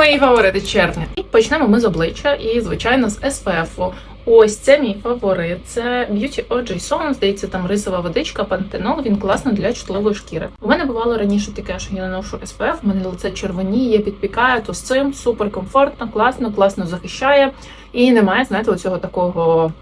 мої фаворити червня. І почнемо ми з обличчя і, звичайно, з SPF. Ось це мій фаворит. Це Beauty Soul, здається, там рисова водичка, пантенол. Він класно для чутливої шкіри. У мене бувало раніше таке, що я наношу SPF, в мене лице червоніє, підпікає, то з цим супер комфортно, класно, класно захищає. І немає, знаєте, оцього такого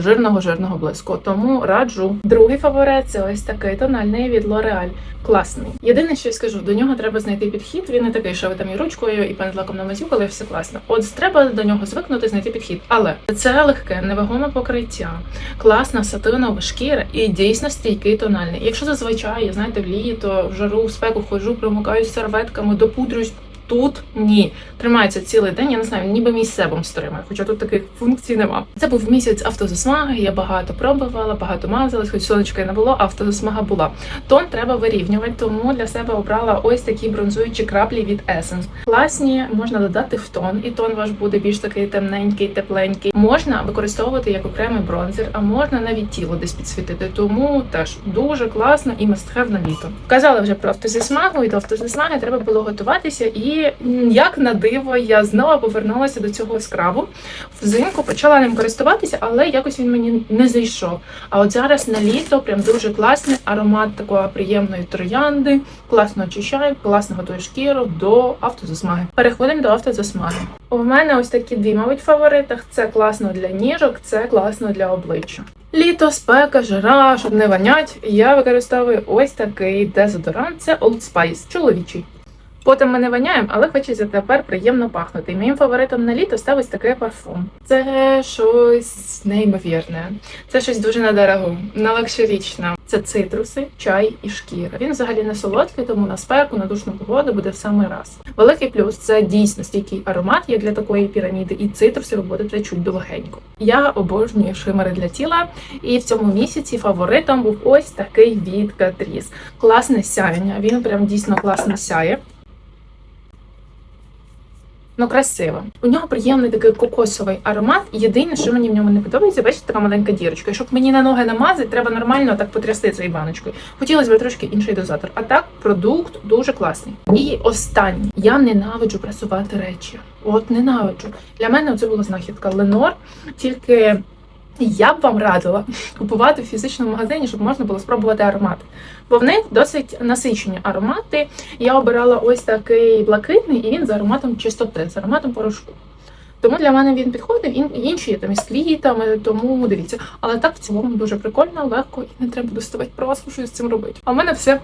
жирного жирного блиску. Тому раджу. Другий фаворит це ось такий тональний від L'Oreal. Класний. Єдине, що я скажу, до нього треба знайти підхід. Він не такий, що ви там і ручкою, і пензликом намазюкали, і все класно. От треба до нього звикнути, знайти підхід. Але це легке, невагоме покриття, класна сатинова шкіра і дійсно стійкий тональний. Якщо зазвичай, знаєте, в літо, в жару, в спеку ходжу, примукаюсь серветками, допудрюсь. Тут ні, тримається цілий день. Я не знаю, ніби мій себом стримає, хоча тут таких функцій нема. Це був місяць автозасмаги. Я багато пробувала, багато мазалась, хоч сонечка й не було, автозасмага була. Тон треба вирівнювати, тому для себе обрала ось такі бронзуючі краплі від Essence. Класні, можна додати в тон, і тон ваш буде більш такий темненький, тепленький. Можна використовувати як окремий бронзер, а можна навіть тіло десь підсвітити. Тому теж дуже класно і мастхев на літо. Казала вже про автозасмагу, і до автозасмаги треба було готуватися. І м, як на диво, я знову повернулася до цього скрабу. Взимку почала ним користуватися, але якось він мені не зайшов. А от зараз на літо прям дуже класний аромат такої приємної троянди, класно очищає, класно готує шкіру до автозасмаги. Переходимо до автозасмаги. У мене ось такі дві, мабуть, фаворитах. Це класно для ніжок, це класно для обличчя. Літо, спека, жара, щоб не вонять. Я використовую ось такий дезодорант. Це Old Spice, чоловічий. Потім ми не воняємо, але хочеться тепер приємно пахнути. Моїм фаворитом на літо став ось такий парфум. Це щось неймовірне. Це щось дуже на дорогу, на лакшерічно. Це цитруси, чай і шкіра. Він взагалі не солодкий, тому на спеку, на душну погоду буде в самий раз. Великий плюс це дійсно стійкий аромат, як для такої піраміди, і цитруси ви будете чуть довгенько. Я обожнюю шимери для тіла, і в цьому місяці фаворитом був ось такий від Catrice. Класне сяєння. Він прям дійсно класно сяє. Ну, красиво. У нього приємний такий кокосовий аромат. Єдине, що мені в ньому не подобається, бачите, така маленька дірочка. І щоб мені на ноги намазати, треба нормально так потрясти цією баночкою. Хотілося б трошки інший дозатор. А так, продукт дуже класний. І останній. Я ненавиджу пресувати речі. От ненавиджу. Для мене це була знахідка Ленор, тільки. Я б вам радила купувати в фізичному магазині, щоб можна було спробувати аромати. Бо в них досить насичені аромати. Я обирала ось такий блакитний, і він з ароматом чистоти, з ароматом порошку. Тому для мене він підходив, ін- інші є там із квітами, тому дивіться. Але так в цілому дуже прикольно, легко і не треба доставати праску, щось з цим робити. А в мене все